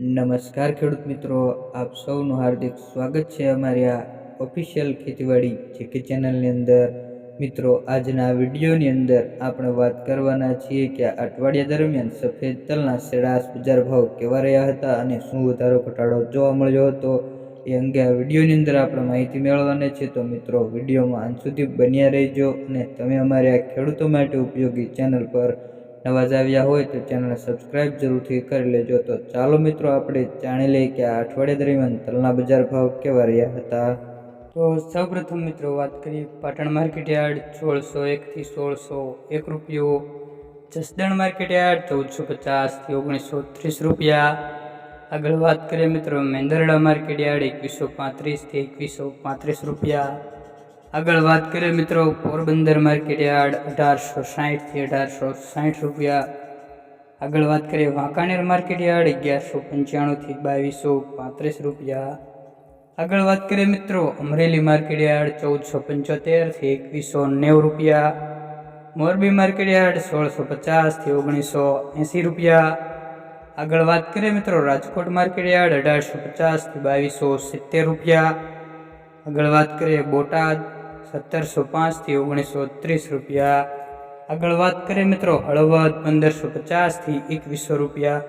નમસ્કાર ખેડૂત મિત્રો, આપ સૌનું હાર્દિક સ્વાગત છે અમારી આ ઓફિશિયલ ખેતીવાડી જીકે ચેનલની અંદર. મિત્રો, આજના વિડીયોની અંદર આપણે વાત કરવાના છીએ કે અઠવાડિયા દરમિયાન સફેદ તલના સરેરાશ બજાર ભાવ કેવા રહ્યા હતા અને શું વધારો ઘટાડો જોવા મળ્યો હતો એ અંગે આ વિડીયોની અંદર આપણે માહિતી મેળવવાની છે તો મિત્રો, વિડીયોમાં અંત સુધી બન્યા રહેજો અને તમે અમારી આ ખેડૂતો માટે ઉપયોગી ચેનલ પર નવા જ આવ્યા હોય તો ચેનલને સબસ્ક્રાઇબ જરૂરથી કરી લેજો. તો ચાલો મિત્રો, આપણે જાણી લઈએ કે આ અઠવાડિયા દરમિયાન તલના બજાર ભાવ કેવા રહ્યા હતા? તો સૌપ્રથમ મિત્રો, વાત કરીએ પાટણ માર્કેટ યાર્ડ સોળસો એકથી સોળસો એક રૂપિયો, જસદણ માર્કેટ યાર્ડ ચૌદસો પચાસથી ઓગણીસો ત્રીસ રૂપિયા. આગળ વાત કરીએ મિત્રો, મેંદરડા માર્કેટ યાર્ડ એકવીસો પાંત્રીસથી એકવીસો પાંત્રીસ રૂપિયા. આગળ વાત કરીએ મિત્રો પોરબંદર માર્કેટ યાર્ડ અઢારસો સાહીઠથી અઢારસો સાહીઠ રૂપિયા આગળ વાત કરીએ વાંકાનેર માર્કેટ યાર્ડ અગિયારસો પંચાણુંથી બાવીસો પાંત્રીસ રૂપિયા આગળ વાત કરીએ મિત્રો અમરેલી માર્કેટ યાર્ડ ચૌદસો પંચોતેરથી એકવીસો નેવું રૂપિયા મોરબી માર્કેટ યાર્ડ સોળસો પચાસથી ઓગણીસો એંસી રૂપિયા આગળ વાત કરીએ મિત્રો રાજકોટ માર્કેટ યાર્ડ અઢારસો પચાસથી બાવીસો સિત્તેર રૂપિયા આગળ વાત કરીએ બોટાદ સત્તરસો પાંચથી ઓગણીસો ત્રીસ રૂપિયા. આગળ વાત કરીએ મિત્રો હળવદ પંદરસો પચાસથી એકવીસો રૂપિયા.